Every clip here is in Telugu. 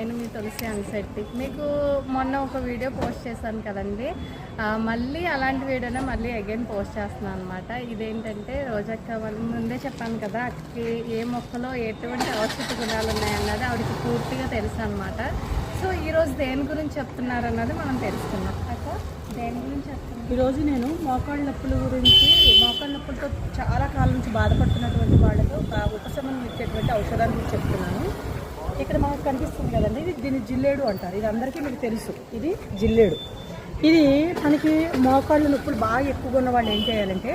నేను మీ తులసి అన్సెట్టి మీకు మొన్న ఒక వీడియో పోస్ట్ చేశాను కదండి. మళ్ళీ అలాంటి వీడియోనే మళ్ళీ అగైన్ పోస్ట్ చేస్తున్నాను అనమాట ఇదేంటంటే రోజక్క వాళ్ళ ముందే చెప్పాను కదా అక్కకి ఏ మొక్కలో ఎటువంటి ఔషధ గుణాలు ఉన్నాయన్నది ఆవిడకి పూర్తిగా తెలుసు అనమాట సో ఈరోజు దేని గురించి చెప్తున్నారు అన్నది మనం తెలుసుకుందాం. అక్క దేని గురించి చెప్తున్నారు? ఈరోజు నేను మోకాళ్ళ నొప్పుల గురించి మోకాళ్ళ నొప్పులతో చాలా కాలం నుంచి బాధపడుతున్నటువంటి వాళ్ళతో ఒక ఉపశమనం ఇచ్చేటువంటి ఔషధాన్ని చెప్తున్నాను. ఇక్కడ మనకు కనిపిస్తుంది కదండి. ఇది దీన్ని జిల్లేడు అంటారు. ఇది అందరికీ మీకు తెలుసు. ఇది జిల్లేడు. ఇది మనకి మోకాళ్ళ నొప్పులు బాగా ఎక్కువగా ఉన్న వాళ్ళు ఏం చేయాలంటే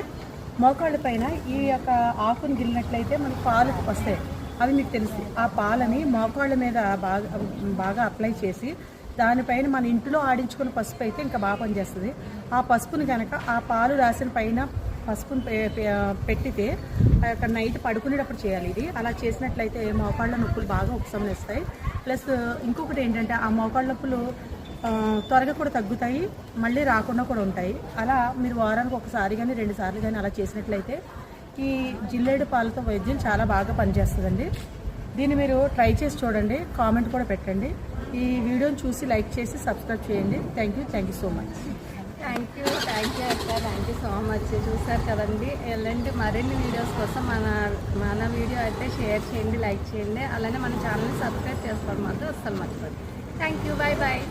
మోకాళ్ళ పైన ఈ యొక్క ఆకుని గిల్లినట్లయితే మనకి పాలు వస్తాయి. అవి మీకు తెలుసు. ఆ పాలని మోకాళ్ళ మీద బాగా బాగా అప్లై చేసి దానిపైన మన ఇంట్లో ఆడించుకున్న పసుపు అయితే ఇంకా బాగా పనిచేస్తుంది. ఆ పసుపుని కనుక ఆ పాలు రాసిన పైన పసుపును పె- పెట్టితే అక్కడ నైట్ పడుకునేటప్పుడు చేయాలి ఇది. అలా చేసినట్లయితే మోకాళ్ళ నొప్పులు బాగా ఉపశమనిస్తాయి. ప్లస్ ఇంకొకటి ఏంటంటే ఆ మోకాళ్ళ నొప్పులు త్వరగా కూడా తగ్గుతాయి మళ్ళీ రాకుండా కూడా ఉంటాయి. అలా మీరు వారానికి ఒకసారి కానీ రెండు సార్లు కానీ అలా చేసినట్లయితే ఈ జిల్లేడు పాలతో వైద్యం చాలా బాగా పనిచేస్తుందండి. దీన్ని మీరు ట్రై చేసి చూడండి కామెంట్ కూడా పెట్టండి. ఈ వీడియోని చూసి లైక్ చేసి సబ్స్క్రైబ్ చేయండి. Thank you thank you so much. Thank you thank you. So much చూసారు కదండి. ఎలాంటి మరిన్ని వీడియోస్ కోసం మన మన వీడియో అయితే షేర్ చేయండి లైక్ చేయండి. అలానే మన ఛానల్ని సబ్స్క్రైబ్ చేసుకోవడం మాత్రం అస్సలు మర్చిపోండి థ్యాంక్ యూ బాయ్ బాయ్